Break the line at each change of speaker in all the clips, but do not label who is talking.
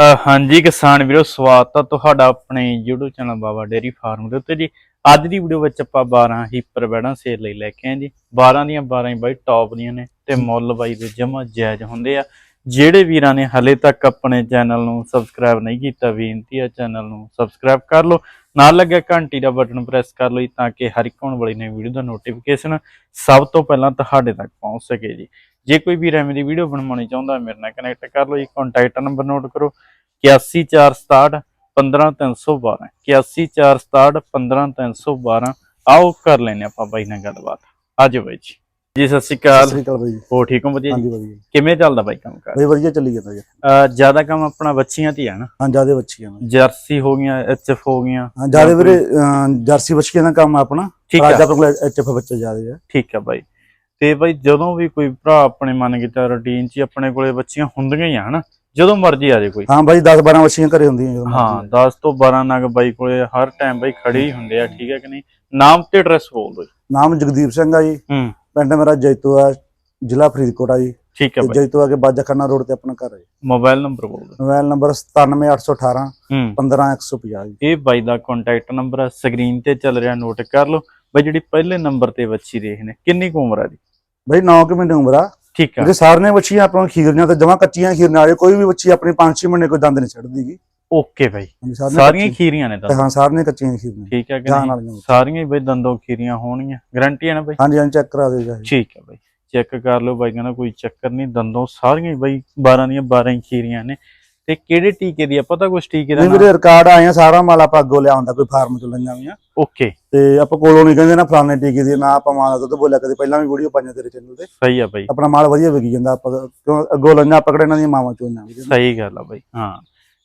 ਹਾਂਜੀ ਕਿਸਾਨ ਵੀਰੋ, ਸਵਾਗਤ ਹੈ ਤੁਹਾਡਾ ਆਪਣੇ YouTube channel Baba dairy farm ਦੇ ਉੱਤੇ ਜੀ। ਅੱਜ ਦੀ ਵੀਡੀਓ ਵਿੱਚ ਆਪਾਂ 12 ਹੀਪਰ ਬੈੜਾਂ ਸੇਲ ਲਈ ਲੈ ਕੇ ਆਏ ਜੀ। 12 ਦੀਆਂ 12 ਹੀ ਬਾਈ ਟੌਪ ਦੀਆਂ ਨੇ ਤੇ ਮੁੱਲ ਬਾਈ ਦੇ ਜਮਾ ਜਾਇਜ਼ ਹੁੰਦੇ ਆ। ਜਿਹੜੇ ਵੀਰਾਂ ਨੇ ਹਲੇ ਤੱਕ ਆਪਣੇ ਚੈਨਲ ਨੂੰ ਸਬਸਕ੍ਰਾਈਬ ਨਹੀਂ ਕੀਤਾ, ਬੇਨਤੀ ਆ ਚੈਨਲ ਨੂੰ ਸਬਸਕ੍ਰਾਈਬ ਕਰ ਲਓ। ਨਾਲ ਲੱਗਿਆ ਘੰਟੀ ਦਾ ਬਟਨ ਪ੍ਰੈਸ ਕਰ ਲਓ ਜੀ ਤਾਂ ਕਿ ਹਰ ਇੱਕ ਆਉਣ ਵਾਲੀ ਨਵੀਂ ਵੀਡੀਓ ਦਾ ਨੋਟੀਫਿਕੇਸ਼ਨ ਸਭ ਤੋਂ ਪਹਿਲਾਂ ਤੁਹਾਡੇ ਤੱਕ ਪਹੁੰਚ ਸਕੇ ਜੀ। ਜੇ ਕੋਈ ਵੀ ਐਵੇਂ ਦੀ ਵੀਡੀਓ ਬਣਵਾਉਣੀ ਚਾਹੁੰਦਾ ਮੇਰੇ ਨਾਲ ਕਨੈਕਟ ਕਰ ਲਓ ਜੀ ਕੰਟੈਕਟ ਨੰਬਰ ਨੋਟ ਕਰੋ 81467 15312 81467 15312 ਆਓ ਕਰ ਲੈਨੇ ਆਪਾਂ ਬਾਈ ਨਾਲ ਗੱਲਬਾਤ। ਆਜੋ ਬਾਈ ਜੀ। ਜੀ ਸਤਿ ਸ਼੍ਰੀ
ਸਤਿ
ਅਕਾਲ
ਸ੍ਰੀ ਅਕਾਲ ਬਾਈ
ਹੋ ਠੀਕ ਹੋ? ਵਧੀਆ ਜੀ?
ਹਾਂਜੀ ਵਧੀਆ।
ਕਿਵੇਂ ਚੱਲਦਾ ਬਾਈ ਕੰਮ ਕਰ?
ਬਾਈ ਵਧੀਆ ਚੱਲੀ ਜਾਂਦਾ ਜੀ।
ਜ਼ਿਆਦਾ ਕੰਮ ਆਪਣਾ ਬੱਚੀਆਂ ਤੇ ਆ ਨਾ?
ਹਾਂ ਜਿਆਦੇ ਬੱਚੀਆਂ ਨੇ।
ਜਰਸੀ ਹੋ ਗਈਆਂ ਐਚਐਫ ਹੋ ਗਈਆਂ।
ਹਾਂ ਜਿਆਦੇ ਵੀਰੇ ਜਰਸੀ ਬੱਚੀਆਂ ਦਾ ਕੰਮ ਆਪਣਾ।
ਠੀਕ
ਰਾਜਾ ਕੋਲ ਐਚਐਫ ਬੱਚੇ ਜਿਆਦੇ ਆ।
ਠੀਕ ਆ ਬਾਈ। ਤੇ ਬਾਈ ਜਦੋਂ ਵੀ ਕੋਈ ਭਰਾ ਆਪਣੇ ਮੰਨ ਕੇ ਤਾਂ ਰੂਟੀਨ 'ਚ ਹੀ ਆਪਣੇ ਕੋਲੇ ਬੱਚੀਆਂ ਹੁੰਦੀਆਂ ਹੀ ਆ ਹਨਾ? ਜਦੋਂ ਮਰਜ਼ੀ ਆ ਜਾਏ ਕੋਈ।
ਹਾਂ ਬਾਈ 10 12 ਬੱਚੀਆਂ ਘਰੇ ਹੁੰਦੀਆਂ ਜਦੋਂ
ਹਾਂ
ਮਰਜ਼ੀ।
10 ਤੋਂ 12 ਨਗ ਬਾਈ ਕੋਲੇ ਹਰ ਟਾਈਮ ਬਾਈ ਖੜੇ ਹੀ ਹੁੰਦੇ ਆ ਠੀਕ ਹੈ ਕਿ ਨਹੀਂ? ਨਾਮ ਤੇ ਐਡਰੈਸ ਬੋਲ ਦਿਓ ਜੀ।
ਨਾਮ ਜਗਦੀਪ ਸਿੰਘ ਆ ਜੀ।
ਹੂੰ।
ਪਿੰਡ ਮੇਰਾ ਜੈਤੋ ਆ ਜ਼ਿਲ੍ਹਾ ਫਰੀਦਕੋਟ ਆ ਜੀ।
ਠੀਕ ਹੈ ਬਾਈ।
ਜੈਤੋ ਆ ਕੇ ਬਾਜਾਖਾਨਾ ਰੋਡ ਤੇ ਆਪਣਾ ਘਰ ਹੈ ਜੀ।
ਮੋਬਾਈਲ ਨੰਬਰ ਬੋਲ ਦਿਓ।
ਮੋਬਾਈਲ ਨੰਬਰ 97818
ਹੂੰ।
15150 ਜੀ।
ਇਹ ਬਾਈ ਦਾ ਕੰਟੈਕਟ ਨੰਬਰ ਸਕਰੀਨ ਤੇ ਚੱਲ ਰਿਹਾ ਨੋਟ ਕਰ ਲਓ। ਬਾਈ ਜਿਹੜੀ ਪਹਿਲੇ ਨੰਬਰ ਤੇ ਬੱਚੀ ਦੇਖਨੇ ਕਿੰਨੀ ਕੁ ਉਮਰ ਆ ਦੀ
ਬਾਈ 9 ਕਿ ਮਹੀਨੇ ਉਮਰ ਆ।
ਠੀਕ ਆ।
ਜਿਹੜੇ ਸਾਰੀਆਂ ਬੱਚੀਆਂ ਆਪਾਂ ਖੀਰਨੀਆਂ ਤੇ ਜਮਾ ਕੱਚੀਆਂ ਖੀਰਨੀਆਂ ਆ ਕੋਈ ਵੀ ਬੱਚੀ ਆਪਣੀ 5-6 ਮਹੀਨੇ ਕੋਈ ਦੰਦ ਨਹੀਂ ਛੱਡਦੀਗੀ
ਓਕੇ ਬਾਈ। ਸਾਰੀਆਂ ਹੀ ਖੀਰੀਆਂ ਨੇ ਤਾਂ।
ਹਾਂ ਸਾਰੀਆਂ ਕੱਚੀਆਂ ਖੀਰਨੀਆਂ।
ਠੀਕ ਹੈ ਕਿ
ਜਾਨ
ਨਹੀਂ?
ਵਾਲੀਆਂ
ਸਾਰੀਆਂ ਹੀ ਬਾਈ ਦੰਦੋਂ ਖੀਰੀਆਂ ਹੋਣਗੀਆਂ। ਗਾਰੰਟੀ ਹੈ ਨਾ ਬਾਈ?
ਹਾਂਜੀ ਹਾਂਜੀ ਚੈੱਕ ਕਰਾ ਦਿਓ ਜੀ।
ਠੀਕ ਹੈ ਬਾਈ। ਚੈੱਕ ਕਰ ਲਓ ਬਾਈ ਕਹਿੰਦਾ ਕੋਈ ਚੱਕਰ ਨਹੀਂ। ਦੰਦੋਂ ਸਾਰੀਆਂ ਹੀ ਬਾਈ 12 ਦੀਆਂ 12 ਹੀ ਖੀਰੀਆਂ ਨੇ। ਤੇ ਕਿਹੜੇ ਟੀਕੇ ਦੀ ਆ? ਪਤਾ ਕੁਛ ਟੀਕੇ ਦਾ
ਨਹੀਂ ਵੀਰੇ ਰਿਕਾਰਡ ਆਏ ਆ ਸਾਰਾ ਮਾਲ ਆਪਾਂ ਅੱਗੋਂ ਲਿਆਉਂਦਾ ਕੋਈ ਫਾਰਮ ਚੋਂ ਲਈਆਂ ਹੋਈਆਂ।
ਓਕੇ।
ਤੇ ਆਪਾਂ ਕੋਲੋਂ ਨਹੀਂ ਕਹਿੰਦੇ ਨਾ ਫਲਾਣੇ ਟੀਕੇ ਦੀ ਨਾ ਆਪਾਂ ਮਾਲ ਦੁੱਧ ਬੋਲਿਆ ਕਦੇ ਪਹਿਲਾਂ ਵੀ ਵੀਡੀਓ ਪਾਈਆਂ ਤੇਰੇ ਚੈਨਲ ਤੇ।
ਸਹੀ ਆ ਬਾਈ।
ਆਪਣਾ ਮਾਲ ਵਧੀਆ ਵਿਕੀ ਜਾਂਦਾ ਆਪਾਂ ਕਿਉਂ ਅੱਗੋਂ ਲਈਆਂ ਪਕੜੇ ਇਹਨਾਂ ਦੀਆਂ ਮਾਵਾਂ ਚੋਂ ਨਾ
ਸਹੀ ਗੱਲ ਆ ਬਾਈ ਹਾਂ।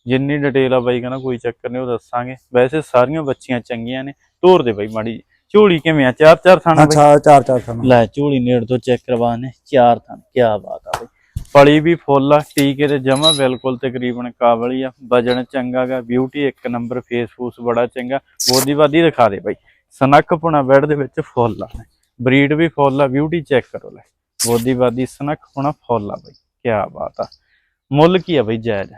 ਜਿੰਨੀ ਡਿਟੇਲ ਆ ਬਾਈ ਕਹਿੰਦਾ ਕੋਈ ਚੱਕਰ ਨਹੀਂ ਉਹ ਦੱਸਾਂਗੇ। ਵੈਸੇ ਸਾਰੀਆਂ ਬੱਚੀਆਂ ਚੰਗੀਆਂ ਨੇ ਤੋਰ ਦੇ ਬਾਈ ਮਾੜੀ। ਝੋਲੀ ਕਿਵੇਂ ਆ? ਚਾਰ ਚਾਰ ਥਾਣਾ ਬਾਈ?
ਅੱਛਾ ਚਾਰ ਚਾਰ ਖਾਣਾ
ਲੈ ਝੋਲੀ ਨੇੜ ਤੋਂ ਚੈੱਕ ਕਰਵਾਣੇ ਚਾਰ ਥਾਂ ਕੀ ਬਾਤ ਆ ਬਈ। ਪਲੀ ਵੀ ਫੁੱਲ ਆ ਟੀਕੇ ਤੇ ਜਮਾ ਬਿਲਕੁਲ ਤਕਰੀਬਨ ਕਾਬਲੀ ਆ। ਵਜਣ ਚੰਗਾ ਗਾ ਬਿਊਟੀ ਇੱਕ ਨੰਬਰ ਫੇਸ ਫੂਸ ਬੜਾ ਚੰਗਾ। ਬੋਦੀ ਬਾਦੀ ਦਿਖਾ ਦੇ ਬਾਈ। ਸਨੱਖ ਪੁਣਾ ਬੈਡ ਦੇ ਵਿੱਚ ਫੁੱਲ ਆ। ਬਰੀਡ ਵੀ ਫੁੱਲ ਆ ਬਿਊਟੀ ਚੈੱਕ ਕਰੋ ਲੈ। ਬੋਦੀ ਬਾਦੀ ਸਨੱਖ ਪੁਣਾ ਫੁੱਲ ਆ ਬਾਈ। ਕੀ ਬਾਤ ਆ। ਮੁੱਲ ਕੀ ਆ ਬਈ ਜਾਇਜ਼?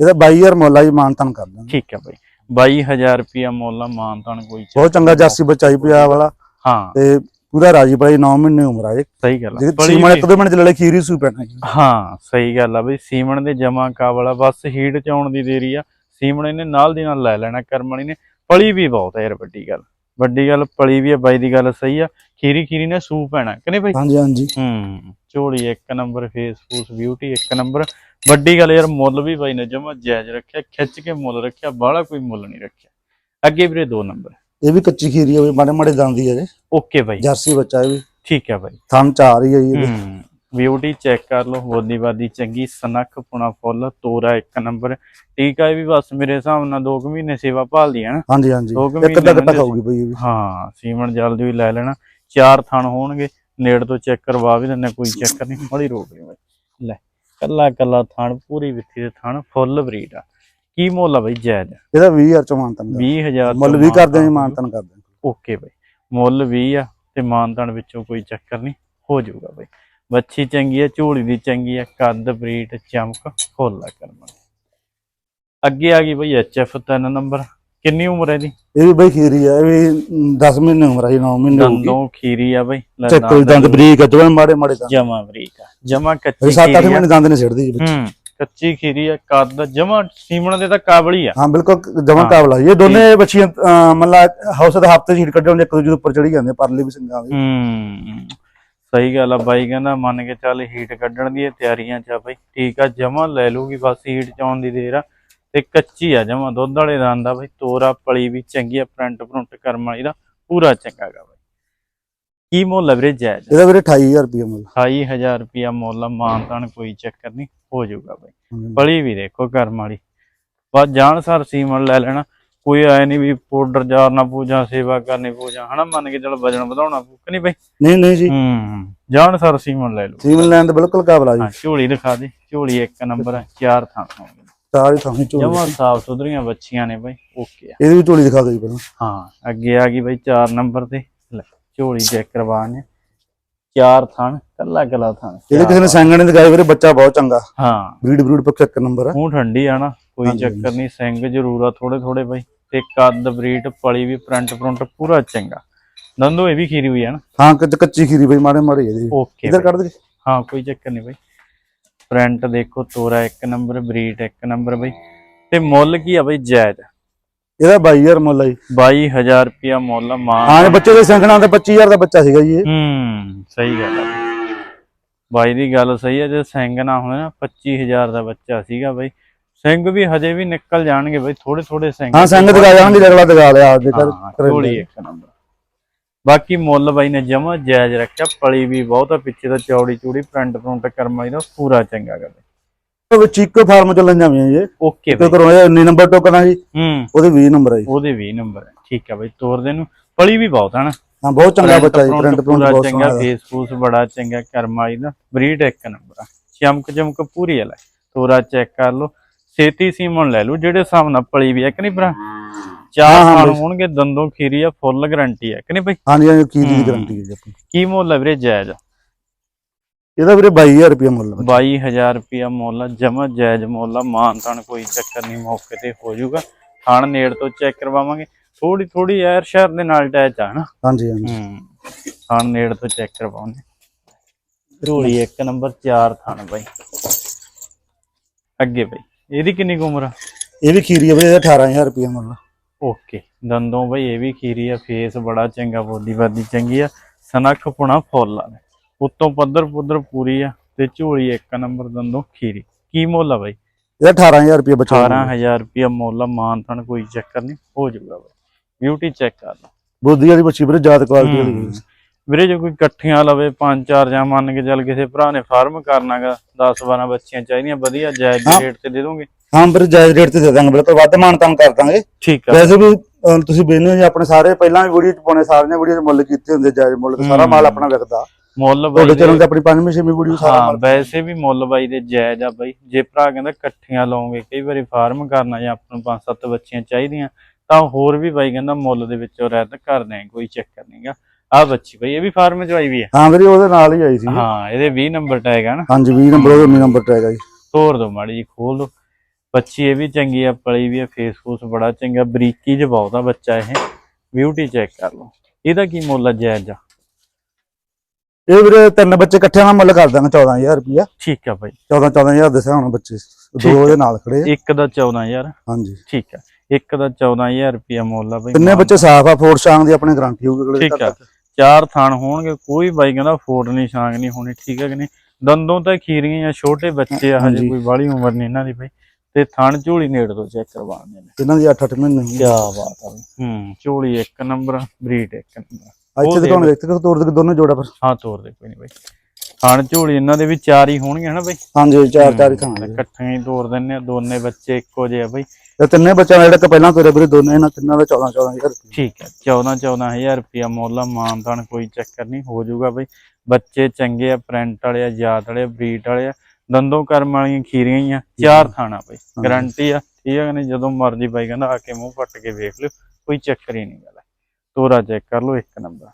ਇਹਦਾ 22000 ਮੁੱਲ ਆ ਜੀ ਮਾਨਤਨ ਕਰ ਦਾਂਗੇ
ਠੀਕ ਆ ਬਾਈ। 22000 ਰੁਪਿਆ ਮੁੱਲ ਆ ਮਾਨਤਾਨ ਕੋਈ
ਬਹੁਤ ਚੰਗਾ ਜਾਸੀ ਬੱਚਾ ਹੀ ਪਿਆ ਵਾਲਾ।
ਹਾਂ।
ਤੇ ਪੂਰਾ ਰਾਜੀ ਭਾਈ 9 ਮਹੀਨੇ ਉਮਰ ਆ ਜੀ
ਸਹੀ ਗੱਲ ਆ।
ਜੇ
ਪਲੀ
ਸੀਮਾ
ਵੀ-
ਇੱਕ ਦੋ ਚ ਲੜੇ ਖੀਰੀ ਸੂ ਪੈਣਾ ਜੀ।
ਹਾਂ ਸਹੀ ਗੱਲ ਆ ਬਈ ਸੀਮਣ ਦੇ ਜਮਾ ਕਾਬਲ ਆ ਬਸ ਹੀਟ ਚ ਆਉਣ ਦੀ ਦੇਰੀ ਆ। ਸੀਮਣ ਇਹਨੇ ਨਾਲ ਦੀ ਨਾਲ ਲੈ ਲੈਣਾ ਕਰਮ ਵਾਲੀ ਨੇ। ਪਲੀ ਵੀ ਬਹੁਤ ਆ ਯਾਰ ਵੱਡੀ ਗੱਲ। ਵੱਡੀ ਗੱਲ ਪਲੀ ਵੀ ਆ ਬਾਈ ਦੀ ਗੱਲ ਸਹੀ ਆ। ਖੀਰੀ ਖੀਰੀ ਨੇ ਸੂ ਪੈਣਾ ਕਿ ਨਹੀਂ ਬਾਈ?
ਹਾਂਜੀ ਹਾਂਜੀ।
ਹੂੰ ਝੋਲੀ ਇੱਕ ਨੰਬਰ ਫੇਸ ਫੂਸ ਬਿਊਟੀ ਇੱਕ ਨੰਬਰ। ਵੱਡੀ ਗੱਲ ਯਾਰ ਮੁੱਲ ਵੀ ਬਾਈ ਨੇ ਜਮਾ ਜਾਇਜ਼ ਰੱਖਿਆ ਖਿੱਚ ਕੇ ਮੁੱਲ ਰੱਖਿਆ ਬਾਹਲਾ ਕੋਈ ਮੁੱਲ ਨਹੀਂ ਰੱਖਿਆ। ਅੱਗੇ ਵੀਰੇ ਦੋ ਨੰਬਰ।
ਇਹ ਵੀ ਕੱਚੀ ਖੀਰੀ ਆ ਵੀ ਮਾੜੇ ਮਾੜੇ ਦੰਦੀ ਆ ਜੀ
ਓਕੇ ਬਾਈ।
ਜਰਸੀ ਬੱਚਾ ਇਹ ਵੀ।
ਠੀਕ ਹੈ ਬਾਈ।
ਥਣ ਹੀ ਆ ਜੀ ਇਹਦੇ।
ਹੂੰ ਬਿਊਟੀ ਚੈੱਕ ਕਰ ਲਓ ਬੋਦੀ ਬਾਦੀ ਚੰਗੀ ਸਨੱਖ ਪੁਣਾ ਫੁੱਲ ਤੋਰਾ ਇੱਕ ਨੰਬਰ। ਟੀਕਾ ਵੀ ਬਸ ਮੇਰੇ ਹਿਸਾਬ ਨਾਲ 2 ਮਹੀਨੇ ਸੇਵਾ ਭਾਲਦੀ ਹੈ ਨਾ।
ਹਾਂਜੀ ਹਾਂਜੀ। ਇੱਕ ਘੱਟਾ
ਰਹਿੰਦੇ
ਖਾਊਗੀ ਬਈ ਇਹ ਵੀ।
ਹਾਂ ਸੀਮਨ ਜਲਦੀ ਵੀ ਲੈ ਲੈਣਾ। ਚਾਰ ਥਣ ਹੋਣਗੇ ਨੇੜ ਤੋਂ ਚੈੱਕ ਕਰਵਾ ਵੀ ਦਿੰਨੇ ਕੋਈ ਚੱਕਰ ਨਹੀਂ ਬੜੀ ਰੋਕ ਬਾਈ। ਲੈ ਕੱਲਾ ਕੱਲਾ ਥਣ ਪੂਰੀ ਵਿੱਥੀ ਦੇ ਥਣ ਫੁੱਲ ਬਰੀਡ ਆ। ਕੀ ਮੁੱਲ ਆ ਬਈ ਜਾਇਜ਼?
ਇਹਦਾ 20000 ਚ ਮਾਨਤਨ
20000
ਮੁੱਲ ਵੀ ਕਰਦੇ ਜੀ ਮਾਨਤਨ ਕਰਦੇ ਹਾਂ।
ਓਕੇ ਬਈ। ਮੁੱਲ 20 ਆ ਤੇ ਮਾਨਤਨ ਵਿੱਚੋਂ ਕੋਈ ਚੱਕਰ ਨਹੀਂ ਹੋ ਜਾਊਗਾ ਬਈ। ਵੱਛੀ ਚੰਗੀ ਆ ਝੋਲੀ ਦੀ ਚੰਗੀ ਆ ਕੱਦ ਬਰੀਡ ਚਮਕ ਆ ਕਰਮ। ਅੱਗੇ ਆ ਗਈ ਬਈ ਐਚਐਫ 3 ਨੰਬਰ। ਕਿੰਨੀ ਉਮਰ ਹੈ ਇਹਦੀ?
ਇਹ ਵੀ ਬਈ ਖੀਰੀ ਆ ਇਹ ਵੀ 10 ਮਹੀਨੇ ਉਮਰ ਆ ਜੀ 9 ਮਹੀਨੇ ਹੋ ਗਈ
ਦੰਦੋਂ ਖੀਰੀ ਆ ਬਈ ਲੈ
ਚੈੱਕ ਕੋਈ ਦੰਦ ਬਰੀਕ ਆ ਦੋਵੇਂ ਮਾੜੇ ਮਾੜੇ ਦੰਦ।
ਜਮਾ ਬਰੀਕ ਆ ਜਮਾ ਕੱਚੀ
7-8
ਖੀਰੀ ਆ।
ਮਹੀਨੇ ਦੰਦ ਨਹੀਂ ਛੱਡਦੀ ਜੀ ਬੱਚੀ।
ਹੂੰ ਕੱਚੀ ਖੀਰੀ ਆ ਕੱਦ ਜਮਾ ਸੀਮਣ ਦੇ ਤਾਂ ਕਾਬਲੀ ਆ।
ਹਾਂ ਬਿਲਕੁਲ ਜਮਾਂ
ਹਾਂ।
ਕਾਬਲਾ ਇਹ ਦੋਨੇ ਬੱਚੀਆਂ ਮਤਲਬ ਹਾਊਸ ਦੇ ਹਫ਼ਤੇ ਹੀਟ ਕੱਢੇ ਹੁੰਦੇ ਇੱਕ ਦੂਜੇ ਦੇ ਉੱਪਰ ਚੜੀ ਜਾਂਦੇ ਪਰਲੇ ਵੀ ਸਿੰਘਾਂ ਦੇ।
ਹੂੰ ਸਹੀ ਗੱਲ ਆ ਬਾਈ ਕਹਿੰਦਾ ਮੰਨ ਕੇ ਚੱਲ ਹੀਟ ਕੱਢਣ ਦੀ ਤਿਆਰੀਆਂ ਚ ਆ ਬਾਈ। ਠੀਕ ਆ ਜਮਾ ਲੈ ਲੂਗੀ ਬਸ ਹੀਟ ਚ ਆਉਣ ਦੀ ਦੇਰ ਆ। ਤੇ ਕੱਚੀ ਆ ਜਮਾ ਦੁੱਧ ਵਾਲੇ ਦੰਦ ਆ ਬਾਈ ਤੋਰਾ ਪਲੀ ਵੀ ਚੰਗੀ ਆ ਪ੍ਰਿੰਟ ਪ੍ਰਿੰਟ ਕਰਮ ਵਾਲੀ ਦਾ ਪੂਰਾ ਚੰਗਾ ਗਾ ਬਾਈ। ਕੀ ਮੁੱਲ ਐਵਰੇਜ ਜਾਇਜ਼?
ਇਹਦਾ ਵੀਰੇ 28000 ਰੁਪਏ ਮੁੱਲ।
28000 ਰੁਪਿਆ ਮੁੱਲ ਆ ਮਾਨਤਾਨ ਕੋਈ ਚੱਕਰ ਨਹੀਂ ਹੋ ਜਾਊਗਾ ਬਾਈ। ਪਲੀ ਵੀ ਦੇਖੋ ਕਰਮ ਵਾਲੀ। ਬਸ ਜਾਣ ਸਰ ਸੀਮਨ ਲੈ ਲੈਣਾ ਕੋਈ ਆਏ ਨਹੀਂ ਵੀ ਪਾਊਡਰ ਜਾਰ ਨਾ ਪੂਜਾ ਸੇਵਾ ਕਰਨੀ ਪੂਜਾ ਹਨਾ ਮੰਨ ਕੇ ਚੱਲ ਵਜਨ ਵਧਾਉਣਾ ਪੂਕ ਨਹੀਂ ਬਾਈ?
ਨਹੀਂ ਨਹੀਂ ਜੀ।
ਹੂੰ ਜਾਣ ਸਰ ਸੀਮਨ ਲੈ ਲਓ।
ਸੀਮਨ ਲੈਣ ਦਾ ਬਿਲਕੁਲ ਕਾਬਲਾ ਜੀ।
ਹਾਂ ਝੋਲੀ ਦਿਖਾ ਦੇ ਝੋਲੀ ਇੱਕ ਨੰਬਰ ਆ ਚਾਰ ਥਾਂ
ਚਾਰ ਹੀ ਥਾਂ ਝੋਲੀ
ਜਮਾ ਸਾਫ਼ ਸੁਥਰੀਆਂ ਬੱਚੀਆਂ ਨੇ ਬਾਈ ਓਕੇ ਆ।
ਇਹਦੀ ਵੀ ਝੋਲੀ ਦਿਖਾ ਦਿਓ ਜੀ ਪਹਿਲਾਂ।
ਹਾਂ ਅੱਗੇ ਆ ਗਈ ਬਾਈ 4 ਨੰਬਰ ਤੇ। ਝੋਲੀ ਚੈੱਕ ਕਰਵਾਣੇ ਚਾਰ ਥਣ ਕੱਲਾ ਕੱਲਾ ਥਣ।
ਇਹਦੇ ਕਿਸੇ ਨੇ ਸੰਗਣ ਨੇ ਦਿਖਾਇਆ ਵੀਰੇ ਬੱਚਾ ਬਹੁਤ ਚੰਗਾ।
ਹਾਂ।
ਬਰੀਡ ਬਰੀਡ ਪੱਕ ਇੱਕ ਨੰਬਰ ਆ।
ਮੂੰਹ ਠੰਡੀ ਆ ਨਾ ਕੋਈ ਚੱਕਰ ਨਹੀਂ ਸਿੰਘ ਜ਼ਰੂਰ ਆ ਥੋੜੇ ਥੋੜੇ ਬਾਈ। ਤੇ ਕੱਦ ਬਰੀਡ ਪਲੀ ਵੀ ਫਰੰਟ ਫਰੰਟ ਪੂਰਾ ਚੰਗਾ। ਦੰਦੋ ਇਹ ਵੀ ਖੀਰੀ ਹੋਈ ਹੈ ਨਾ?
ਹਾਂ ਕੱਚ ਕੱਚੀ ਖੀਰੀ ਬਈ ਮਾੜੇ ਮਾੜੇ ਇਹਦੇ।
ਓਕੇ
ਇਧਰ ਕੱਢ ਦੇ।
ਹਾਂ ਕੋਈ ਚੱਕਰ ਨਹੀਂ ਬਾਈ। ਫਰੰਟ ਦੇਖੋ ਤੋਰਾ ਇੱਕ ਨੰਬਰ ਬਰੀਡ ਇੱਕ ਨੰਬਰ ਬਾਈ। ਤੇ ਮੁੱਲ ਕੀ ਆ ਬਾਈ ਜਾਇਜ਼
ਇਹਦਾ 22000 ਮੁੱਲ ਆ ਜੀ।
22000 ਰੁਪਿਆ ਮੁੱਲ ਆ ਮਾਂ।
ਹਾਂ ਇਹ ਬੱਚੇ ਦੇ ਸੰਗਣਾ ਤੇ 25000 ਦਾ ਬੱਚਾ ਸੀਗਾ ਜੀ ਇਹ।
ਹੂੰ ਸਹੀ ਗੱਲ ਆ। ਬਾਈ ਦੀ ਗੱਲ ਸਹੀ ਹੈ ਜੇ ਸਿੰਘ ਨਾ ਹੋਵੇ ਨਾ 25000 ਦਾ ਬੱਚਾ ਸੀਗਾ ਬਾਈ। ਸਿੰਘ ਵੀ ਹਜੇ ਵੀ ਨਿਕਲ ਜਾਣਗੇ ਬਾਈ ਥੋੜੇ ਥੋੜੇ ਸਿੰਘ।
ਹਾਂ ਸੰਗ ਦਿਖਾ ਜਾਣਗੇ ਅਗਲਾ ਦਿਖਾ ਲਿਆ ਆਪਦੇ ਘਰ
ਝੋਲੀ ਇੱਕ ਨੰਬਰ ਬਾਕੀ ਮੁੱਲ ਬਾਈ ਨੇ ਜਮਾ ਜਾਇਜ਼ ਰੱਖਿਆ ਪਲੀ ਵੀ ਬਹੁਤ ਆ ਪਿੱਛੇ ਤਾਂ ਚੌੜੀ ਚੂੜੀ ਪ੍ਰਿੰਟ ਪ੍ਰਿੰਟ ਕਰਮਾ ਇਹਦਾ ਪੂਰਾ ਚੰਗਾ ਬਾਈ
ਵਿੱਚ ਚੀਕੋ ਫਾਰਮ ਚ ਲੰਜਾਂ ਵੀ ਜੀ।
ਓਕੇ
ਤੇ ਕਰੋ ਇਹ 19 ਨੰਬਰ ਟੋਕਨ ਆ ਜੀ।
ਹੂੰ।
ਉਹਦੇ 20 ਨੰਬਰ ਆ ਜੀ।
ਉਹਦੇ 20 ਨੰਬਰ ਹੈ ਠੀਕ ਆ ਬਾਈ ਤੋਰ ਦੇ ਨੂੰ ਪਲੀ ਵੀ ਬਹੁਤ ਆ ਨਾ।
ਹਾਂ ਬਹੁਤ ਚੰਗਾ ਬੱਚਾ ਜੀ ਪ੍ਰਿੰਟ ਪ੍ਰਿੰਟ
ਪੂਰਾ
ਬਹੁਤ
ਚੰਗਾ ਫੇਸ ਫੂਸ ਬੜਾ ਚੰਗਾ ਕਰਮਾ ਇਹਦਾ ਬਰੀਡ ਇੱਕ ਨੰਬਰ ਆ। ਚਮਕ ਚਮਕ ਪੂਰੀ ਹੈ ਲੈ। ਤੋਰਾ ਚੈੱਕ ਕਰ ਲਓ। ਛੇਤੀ ਸੀਮਨ ਲੈ ਲਓ ਜਿਹੜੇ ਹਿਸਾਬ ਨਾਲ ਪਲੀ ਵੀ ਹੈ ਕਿ ਨਹੀਂ ਭਰਾ? ਚਾਰ ਸਾਲ। ਹੋਣਗੇ ਦੰਦੋਂ ਖੀਰੀ ਆ ਫੁੱਲ ਗਾਰੰਟੀ ਹੈ ਕਿ ਨਹੀਂ ਬਾਈ?
ਹਾਂਜੀ ਹਾਂਜੀ ਕੀ ਦੀ। ਗਾਰੰਟੀ ਹੈ ਜੀ ਆਪਣੀ।
ਕੀ ਮੁੱਲ ਹੈ ਵੀਰੇ ਜਾਇਜ਼
ਇਹਦਾ ਵੀਰੇ 22000 ਰੁਪਏ ਮੁੱਲ ਆ।
22000 ਰੁਪਿਆ ਮੁੱਲ ਜਮਾ ਜਾਇਜ਼ ਮੁੱਲ ਆ, ਮਾਨ ਤਾਨ ਕੋਈ ਚੱਕਰ ਨਹੀਂ ਮੌਕੇ ਤੇ ਹੋ ਜਾਊਗਾ। ਥਣ ਨੇੜ ਤੋਂ ਚੈੱਕ ਕਰਵਾਵਾਂਗੇ। ਥੋੜੀ ਥੋੜੀ ਐਰ ਸ਼ਹਿਰ ਦੇ ਨਾਲ ਅਟੈਚ ਆ ਨਾ
ਹਾਂਜੀ ਹਾਂਜੀ।
ਹੂੰ ਥਣ ਨੇੜ ਤੋਂ ਚੈੱਕ ਕਰਵਾਉਂਦੇ। ਢੋਲੀ ਇੱਕ ਨੰਬਰ 4 ਥਣ ਬਾਈ। ਅੱਗੇ ਬਾਈ ਇਹਦੀ ਕਿੰਨੀ ਉਮਰ ਆ?
ਇਹ ਵੀ ਖੀਰੀ ਆ ਇਹਦਾ 18000 ਰੁਪਏ ਮੁੱਲ
ਓਕੇ ਦੰਦੋਂ ਬਾਈ ਇਹ ਵੀ ਖੀਰੀ ਆ ਫੇਸ ਬੜਾ ਚੰਗਾ ਬੋਦੀ ਬਾਦੀ ਚੰਗੀ ਆ ਸਨੱਖ ਪੁਣਾ ਫੁੱਲ ਆ। ਉੱਤੋਂ ਪੱਧਰ ਪੁੱਧਰ ਪੂਰੀ ਆ ਤੇ ਝੋਲੀ ਇੱਕ ਨੰਬਰ ਦੰਦੋਂ ਖੀਰੀ। ਕੀ ਮੁੱਲ ਆ ਬਾਈ?
ਇਹਦਾ 18000 ਰੁਪਏ ਬੱਚਾ
18000 ਰੁਪਿਆ ਮੁੱਲ ਆ ਮਾਨ ਤਾਨ ਕੋਈ ਚੱਕਰ ਨਹੀਂ ਹੋ ਜਾਊਗਾ ਬਾਈ। ਬਿਊਟੀ ਚੈੱਕ ਕਰ ਲਓ।
ਬੋਦੀ ਵਾਲੀ ਬੱਚੀ ਵੀਰੇ ਜ਼ਿਆਦਾ ਕੁਆਲਿਟੀ ਵਾਲੀ।
ਵੀਰੇ ਜੇ ਕੋਈ ਇਕੱਠੀਆਂ ਲਵੇ ਪੰਜ ਚਾਰ ਜਾਂ ਮੰਨ ਕੇ ਚੱਲ ਕਿਸੇ ਭਰਾ ਨੇ ਫਾਰਮ ਕਰਨਾਗਾ 10 12 ਬੱਚੀਆਂ ਚਾਹੀਦੀਆਂ ਵਧੀਆ ਜਾਇਜ਼। ਰੇਟ ਤੇ ਦੇ ਦੋਗੇ?
ਹਾਂ ਵੀਰੇ ਜਾਇਜ਼ ਰੇਟ ਤੇ ਦੇ ਦਾਂਗੇ ਬਿਲਕੁਲ ਵੱਧ ਮਾਨਤਾਨ ਕਰ ਦਾਂਗੇ।
ਠੀਕ ਆ।
ਵੈਸੇ ਵੀ ਤੁਸੀਂ ਬੇਨੇ ਜੀ ਆਪਣੇ ਸਾਰੇ ਪਹਿਲਾਂ ਵੀ ਵੀਡੀਓ ਚ ਪਾਉਣੇ ਸਾਰੀਆਂ ਵੀਡੀਓ ਚ ਮੁੱਲ ਕੀਤੇ ਹੁੰਦੇ ਜਾਇਜ਼ ਮੁੱਲ ਤੇ ਸਾਰਾ। ਮਾਲ ਆਪਣਾ ਵਿਕਦਾ।
ਮੁੱਲ ਬਾਈ
ਤੁਹਾਡੇ
ਦੇ-
ਚੈਨਲ ਤੇ ਆਪਣੀ ਪੰਜਵੀਂ ਛੇਵੀਂ ਵੀਡੀਓ ਸਾਰਾ
ਹਾਂ
ਮਾਲ
ਵੈਸੇ ਵੀ ਮੁੱਲ ਬਾਈ ਦੇ ਜਾਇਜ਼ ਆ ਬਾਈ। ਜੇ ਭਰਾ ਕਹਿੰਦਾ ਇਕੱਠੀਆਂ ਲਾਉਂਗੇ ਕਈ ਵਾਰੀ ਫਾਰਮ ਕਰਨਾ ਜਾਂ ਆਪਾਂ ਨੂੰ ਪੰਜ ਸੱਤ ਬੱਚੀਆਂ ਚਾਹੀਦੀਆਂ ਤਾਂ ਹੋਰ ਵੀ ਬਾਈ ਕਹਿੰਦਾ ਮੁੱਲ ਦੇ ਵਿੱਚੋਂ ਰਹਿਤ ਕਰ ਦੇ ਕੋਈ ਚੱਕਰ ਨਹੀਂਗਾ ਆ ਬੱਚੀ ਬਾਈ ਇਹ ਵੀ ਫਾਰਮ ਚ ਆਈ ਵੀ ਹੈ
ਹਾਂ ਵੀਰੇ ਉਹਦੇ ਨਾਲ ਹੀ ਆਈ ਸੀ।
ਹਾਂ ਇਹਦੇ 20 ਨੰਬਰ ਟੈਗ ਆ ਨਾ।
ਹਾਂਜੀ 20 ਨੰਬਰ ਉਹਦਾ 19 ਨੰਬਰ ਟੈਗ ਆ ਜੀ।
ਤੋੜ ਦੋ ਮਾੜੀ ਜੀ ਖੋਲ ਦੋ। ਬੱਚੀ ਇਹ ਵੀ ਚੰਗੀ ਆ ਪਲੀ ਵੀ ਆ ਫੇਸ ਫੂਸ ਬੜਾ ਚੰਗਾ ਬਰੀਕੀ ਚ ਬਹੁਤ ਆ ਬੱਚਾ ਇਹ। ਬਿਊਟੀ ਚੈੱਕ ਕਰ ਲਓ। ਇਹਦਾ ਕੀ ਮੁੱਲ ਆ ਜਾਇਜ਼ ਆ?
ਇਹ ਵੀਰੇ ਤਿੰਨ ਬੱਚੇ ਇਕੱਠਿਆਂ ਨਾਲ ਮੁੱਲ ਕਰ ਦਾਂਗੇ 14000 ਰੁਪਿਆ
ਠੀਕ ਆ ਬਾਈ।
14 14000 ਦੱਸਿਆ ਹੁਣ ਬੱਚੇ। ਦੋ। ਉਹਦੇ ਨਾਲ ਖੜੇ ਆ।
ਇੱਕ ਦਾ 14000
ਹਾਂਜੀ।
ਠੀਕ ਆ। ਇੱਕ ਦਾ 14000 ਰੁਪਿਆ ਮੁੱਲ ਆ ਬਾਈ।
ਤਿੰਨੇ ਬੱਚੇ ਸਾਫ਼ ਆ ਫੋਰ ਸ਼ਾਂਗ ਦੀ ਆਪਣੀ ਗਾਰੰਟੀ ਹੋਊਗੀ ਅਗਲੇ
ਠੀਕ ਆ। ਚਾਰ ਥਣ ਹੋਣਗੇ ਕੋਈ ਬਾਈ ਕਹਿੰਦਾ ਫੋਟ ਨਹੀਂ ਛਾਂਗ ਨਹੀਂ ਹੋਣੀ ਠੀਕ ਹੈ ਕਿ ਨਹੀਂ? ਦੰਦੋਂ ਤਾਂ ਖੀਰੀਆਂ ਆ ਛੋਟੇ ਬੱਚੇ ਆ ਹਜੇ
ਹਾਂਜੀ।
ਕੋਈ ਬਾਹਲੀ ਉਮਰ ਨਹੀਂ ਇਹਨਾਂ ਦੀ ਬਾਈ। ਤੇ ਥਣ ਝੋਲੀ ਨੇੜ ਤੋਂ ਚੈੱਕ ਕਰਵਾਉਂਦੇ ਨੇ।
ਇਹਨਾਂ ਦੀ 8-8 ਮਹੀਨੇ
ਕੀ ਬਾਤ ਆ ਹੂੰ ਝੋਲੀ ਇੱਕ ਨੰਬਰ ਬਰੀਡ ਇੱਕ ਨੰਬਰ।
ਇੱਥੇ ਦਿਖਾਉਣ ਦੇਖਤੇ ਕਿ ਤੋੜ ਦੇ ਦੋਨੋਂ ਜੋੜਾ ਪਰ
ਹਾਂ ਤੋਰ ਦੇ ਕੋਈ ਨਹੀਂ ਬਾਈ। ਥਣ ਝੋਲੀ ਇਹਨਾਂ ਦੇ ਵੀ ਚਾਰ ਹੀ ਹੋਣਗੇ ਹਨਾ ਬਾਈ?
ਹਾਂਜੀ ਚਾਰ ਚਾਰ ਹੀ ਖਾਣੇ
ਇਕੱਠੇ ਹੀ ਤੋਰ ਦਿੰਨੇ ਆ ਦੋਨੇ ਬੱਚੇ ਇੱਕੋ ਜਿਹੇ ਆ ਬਾਈ।
ਤੇ ਤਿੰਨੇ ਬੱਚਿਆਂ ਦਾ ਜਿਹੜਾ ਕਿ ਪਹਿਲਾਂ ਤੋਰੇ ਵੀਰੇ ਦੋਨੇ ਇਹਨਾਂ ਤਿੰਨਾਂ ਦਾ 14 14000 ਰੁਪਏ
ਠੀਕ ਹੈ 14 14000 ਰੁਪਿਆ ਮੁੱਲ ਆ ਮਾਨਤਾਨ ਕੋਈ ਚੱਕਰ ਨਹੀਂ ਹੋ ਜਾਊਗਾ ਬਈ। ਬੱਚੇ ਚੰਗੇ ਆ ਪ੍ਰਿੰਟ ਵਾਲੇ ਆ ਜਾਤ ਵਾਲੇ ਆ ਬਰੀਡ ਵਾਲੇ ਆ ਦੰਦੋਂ ਕਰਮ ਵਾਲੀਆਂ ਖੀਰੀਆਂ ਹੀ ਆ ਚਾਰ ਥਾਣਾ ਬਈ। ਗਾਰੰਟੀ ਆ ਠੀਕ ਹੈ ਜਦੋਂ ਮਰਜ਼ੀ ਬਾਈ ਕਹਿੰਦਾ ਆ ਕੇ ਮੂੰਹ ਪੱਟ ਕੇ ਵੇਖ ਲਿਓ ਕੋਈ ਚੱਕਰ ਹੀ ਨਹੀਂ ਗੱਲ। ਤੋਰਾ ਚੈੱਕ ਕਰ ਲਓ ਇੱਕ ਨੰਬਰ।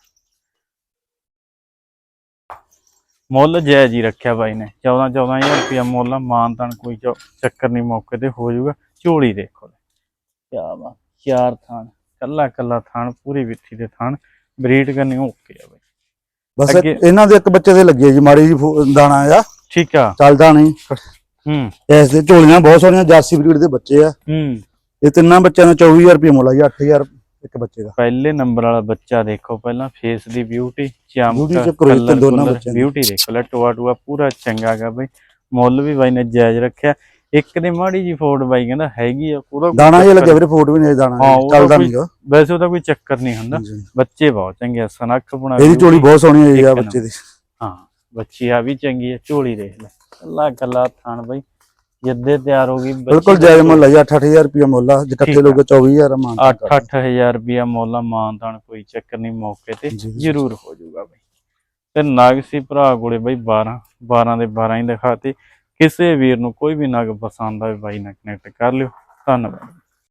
ਮੁੱਲ ਜਾਇਜ਼ ਹੀ ਰੱਖਿਆ ਬਾਈ ਨੇ। 14 14000 ਰੁਪਿਆ ਮੁੱਲ ਆ ਮਾਨਤਾਨ ਕੋਈ ਚੱਕਰ ਨਹੀਂ ਮੌਕੇ ਤੇ ਹੋ ਜਾਊਗਾ। ਝੋਲੀ ਦੇਖੋ ਕੀ ਬਾਤ ਚਾਰ ਥਾਣ ਕੱਲਾ ਕੱਲਾ ਥਾਣ ਪੂਰੀ ਵਿੱਥੀ ਦੇ ਥਾਣ ਬਰੀਡ ਕਰਨੀ ਓਕੇ ਆ ਬਾਈ।
ਬਸ ਇਹਨਾਂ ਦੇ ਇੱਕ ਬੱਚੇ ਦੇ ਲੱਗੇ ਜੀ ਮਾੜੀ ਜੀ ਦਾਣਾ ਆ।
ਠੀਕ ਆ।
ਚੱਲਦਾ ਨਹੀਂ।
ਹੂੰ।
ਇਸ ਦੇ ਝੋਲੀਆਂ ਬਹੁਤ ਸੋਹਣੀਆਂ ਜਰਸੀ ਬਰੀਡ ਦੇ ਬੱਚੇ ਆ।
ਹੂੰ।
ਇਹ ਤਿੰਨਾਂ ਬੱਚਿਆਂ ਦਾ 24000 ਰੁਪਏ ਮੁੱਲ ਆ ਜੀ 8000 ਇੱਕ ਬੱਚੇ ਦਾ।
ਪਹਿਲੇ ਨੰਬਰ ਵਾਲਾ ਬੱਚਾ ਦੇਖੋ ਪਹਿਲਾਂ ਫੇਸ ਦੀ ਬਿਊਟੀ ਚਮਕ
ਦੋਨਾਂ ਬੱਚਿਆਂ।
ਬਿਊਟੀ ਦੇਖੋ ਲੈ ਟੋਆ ਟੋਆ ਪੂਰਾ ਚੰਗਾ ਗਾ ਬਈ। ਮੁੱਲ ਵੀ ਬਾਈ ਨੇ ਜਾਇਜ਼ ਰੱਖਿਆ। ਇੱਕ ਦੇ ਮਾੜੀ ਜੀ ਫੋੜ ਬਾਈ ਕਹਿੰਦਾ ਹੈਗੀ ਆ ਕੋਈ
ਦਾਣਾ
ਚੱਕਰ-
ਲੱਗਿਆ ਵੀਰੇ ਫੋਟ ਵੀ ਨਹੀਂ ਦਾਣਾ। ਚੱਲਦਾ ਨਹੀਂਗਾ
ਵੈਸੇ ਉਹਦਾ ਕੋਈ ਚੱਕਰ ਨਹੀਂ ਹੁੰਦਾ। ਬੱਚੇ ਬਹੁਤ ਚੰਗੇ ਆ ਸਨੱਖ ਬਣਾ
ਇਹਦੀ ਝੋਲੀ ਬਹੁਤ ਸੋਹਣੀ ਹੋਈ ਆ ਬੱਚੇ ਦੀ।
ਹਾਂ ਬੱਚੀ ਆ ਵੀ ਚੰਗੀ ਆ ਝੋਲੀ ਦੇਖ ਲੈ। ਕੱਲਾ ਕੱਲਾ ਥਣ ਬਈ। ਜਿੱਦੇ ਤਿਆਰ ਹੋ ਗਈ
ਬਿਲਕੁਲ ਜਾਇਜ਼ ਮੁੱਲ ਆ ਜੀ 8-8000 ਰੁਪਏ ਮੁੱਲ ਆ ਜੇ
ਠੀਕ
ਇਕੱਠੇ
ਆ।
ਲੋਕ 24000 ਮਾਨ
8-8000 ਰੁਪਿਆ ਮੁੱਲ ਆ ਮਾਨਤਾਨ ਕੋਈ ਚੱਕਰ ਨਹੀਂ ਮੌਕੇ ਤੇ। ਜ਼ਰੂਰ ਹੋ ਜਾਊਗਾ ਬਈ। ਤੇ ਨਗ ਸੀ ਭਰਾ ਕੋਲੇ ਬਈ 12 12 ਦੇ 12 ਹੀ ਦਿਖਾਤੇ ਕਿਸੇ ਵੀਰ ਨੂੰ ਕੋਈ ਵੀ ਨਗ ਪਸੰਦ ਆਵੇ ਬਾਈ ਨਾਲ ਕਨੈਕਟ ਕਰ ਲਿਓ। ਧੰਨਵਾਦ।